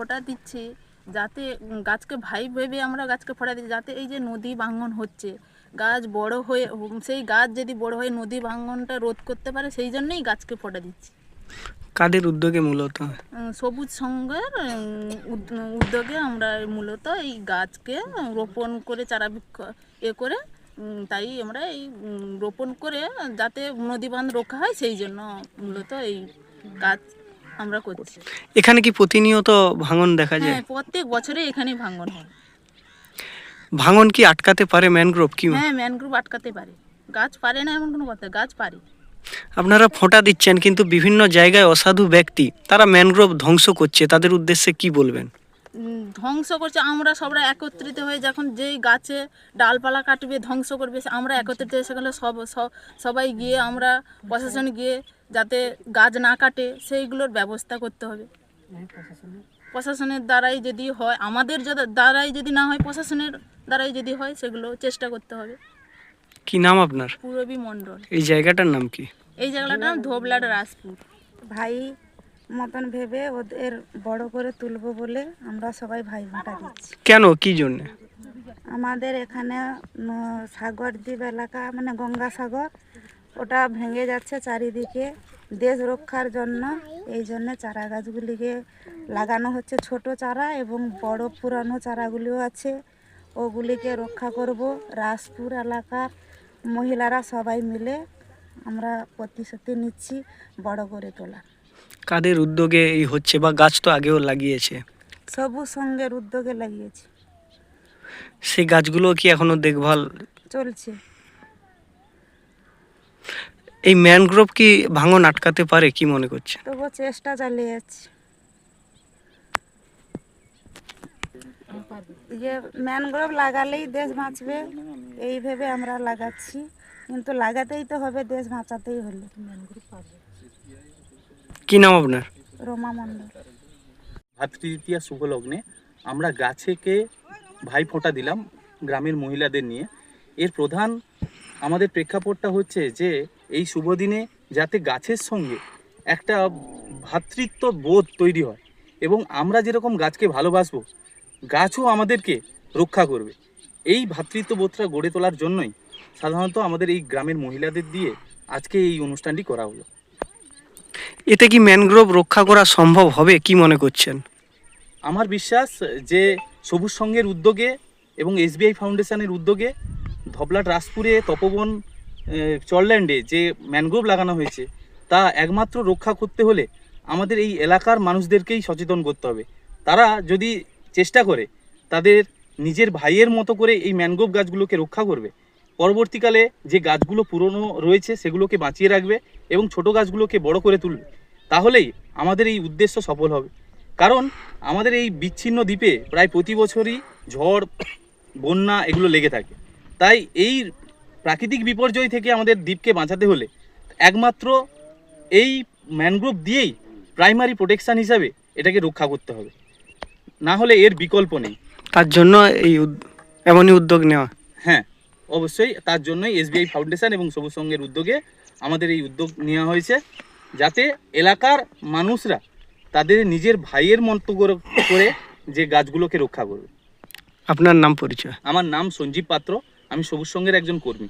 ফোঁটা দিচ্ছি যাতে গাছকে ভাই ভেবে আমরা গাছকে ফোঁটা দিচ্ছি যাতে এই যে নদী ভাঙন হচ্ছে গাছ বড় হয়ে সেই গাছ যদি বড় হয়ে নদী ভাঙনটা রোধ করতে পারে সেই জন্যই গাছকে ফোঁটা দিচ্ছি। কাদের উদ্যোগে মূলত? সবুজ সঙ্গের উদ্যোগে আমরা মূলত এই গাছকে রোপণ করে চারা বৃক্ষ এ করে তাই আমরা এই রোপণ করে যাতে নদী বাঁধ রক্ষা হয় সেই জন্য মূলত এই গাছ আমরা করছি। এখানে কি প্রতিনিয়ত ভাঙন দেখা যায়? হ্যাঁ প্রত্যেক বছরে এখানে ভাঙন হয়। ভাঙন কি আটকাতে পারে ম্যানগ্রোভ কি? হ্যাঁ ম্যানগ্রোভ আটকাতে পারে। গাছ পারে না এমন কোনো কথা গাছ পারে। আপনারা ফোঁটা দিচ্ছেন কিন্তু বিভিন্ন জায়গায় অসাধু ব্যক্তি তারা ম্যানগ্রোভ ধ্বংস করছে তাদের উদ্দেশ্যে কি বলবেন? ধ্বংস করছে আমরা সবরা একত্রিত হয়ে যখন যেই গাছে ডালপালা কাটবে ধ্বংস করবে সে- আমরা একত্রিত হয়ে সেখানে সব সবাই গিয়ে আমরা প্রশাসন গিয়ে যাতে গাছ না কাটে সেইগুলোর ব্যবস্থা করতে হবে। প্রশাসনের দ্বারাই যদি হয় আমাদের দ্বারাই যদি না হয় প্রশাসনের দ্বারাই যদি হয় সেগুলো চেষ্টা করতে হবে। কি নাম আপনার? পূরবী মণ্ডল। এই জায়গাটার নাম কি? এই জায়গাটার নাম ধোবলার রাজপুর। ভাই মতন ভেবে ওদের বড় করে তুলবো বলে আমরা সবাই ভাই ভাঁটা দিচ্ছি। কেন? কি জন্য? আমাদের এখানে সাগর দ্বীপ এলাকা মানে গঙ্গা সাগর ওটা ভেঙে যাচ্ছে চারিদিকে দেশ রক্ষার জন্য। এই জন্য চারা গাছগুলিকে লাগানো হচ্ছে ছোট চারা এবং বড় পুরানো চারাগুলিও আছে। ওগুলিকে রক্ষা করব। রাজপুর এলাকার মহিলারা সবাই মিলে আমরা প্রতিশ্রুতি নিচ্ছি বড় করে তোলা কাদের উদ্যোগে এই হচ্ছে বা গাছ তো আগেও লাগিয়েছে? সবুজ সঙ্গের উদ্যোগে লাগিয়েছে। সেই গাছগুলো কি এখনও দেখভাল? চলছে। এই ম্যানগ্রোভ কি ভাঙন আটকাতে পারে কি মনে করছে? তবু চেষ্টা চালিয়ে যাচ্ছি। যে ম্যানগ্রোভ লাগালেই দেশ বাঁচবে এই ভেবে আমরা লাগাচ্ছি। কিন্তু লাগাতেই তো হবে দেশ বাঁচাতেই হলো হলে। কি নাম আপনার? রোমা মণ্ডল। ভাতৃতীয়া শুভ লগ্নে আমরা গাছেকে ভাই ফোঁটা দিলাম গ্রামের মহিলাদের নিয়ে। এর প্রধান আমাদের প্রেক্ষাপটটা হচ্ছে যে এই শুভ দিনে যাতে গাছের সঙ্গে একটা ভাতৃত্ব বোধ তৈরি হয় এবং আমরা যেরকম গাছকে ভালোবাসবো গাছও আমাদেরকে রক্ষা করবে। এই ভ্রাতৃত্ব বোধটা গড়ে তোলার জন্যই সাধারণত আমাদের এই গ্রামের মহিলাদের দিয়ে আজকে এই অনুষ্ঠানটি করা হলো। এতে কি ম্যানগ্রোভ রক্ষা করা সম্ভব হবে, কি মনে করছেন? আমার বিশ্বাস যে সবুজ সংঘের উদ্যোগে এবং এসবিআই ফাউন্ডেশনের উদ্যোগে ধবলাট রাজপুরে তপবন চরল্যান্ডে যে ম্যানগ্রোভ লাগানো হয়েছে, তা একমাত্র রক্ষা করতে হলে আমাদের এই এলাকার মানুষদেরকেই সচেতন করতে হবে। তারা যদি চেষ্টা করে, তাদের নিজের ভাইয়ের মতো করে এই ম্যানগ্রোভ গাছগুলোকে রক্ষা করবে। পরবর্তীকালে যে গাছগুলো পুরনো রয়েছে সেগুলোকে বাঁচিয়ে রাখবে এবং ছোট গাছগুলোকে বড় করে তুলবে। তাহলেই আমাদের এই উদ্দেশ্য সফল হবে। কারণ আমাদের এই বিচ্ছিন্ন দ্বীপে প্রায় প্রতি বছরই ঝড় বন্যা এগুলো লেগে থাকে। তাই এই প্রাকৃতিক বিপর্যয় থেকে আমাদের দ্বীপকে বাঁচাতে হলে একমাত্র এই ম্যানগ্রোভ দিয়েই প্রাইমারি প্রোটেকশান হিসাবে এটাকে রক্ষা করতে হবে। না হলে এর বিকল্প নেই। তার জন্য এই এমনই উদ্যোগ নেওয়া। হ্যাঁ। অবশ্যই তার জন্যই এসবিআই ফাউন্ডেশন এবং সবুজ সংঘের উদ্যোগে আমাদের এই উদ্যোগ নেওয়া হয়েছে যাতে এলাকার মানুষরা তাদের নিজের ভাইয়ের মতো করে যে গাছগুলোকে রক্ষা করবে। আপনার নাম পরিচয়? আমার নাম সঞ্জীব পাত্র আমি সবুজ সংঘের একজন কর্মী।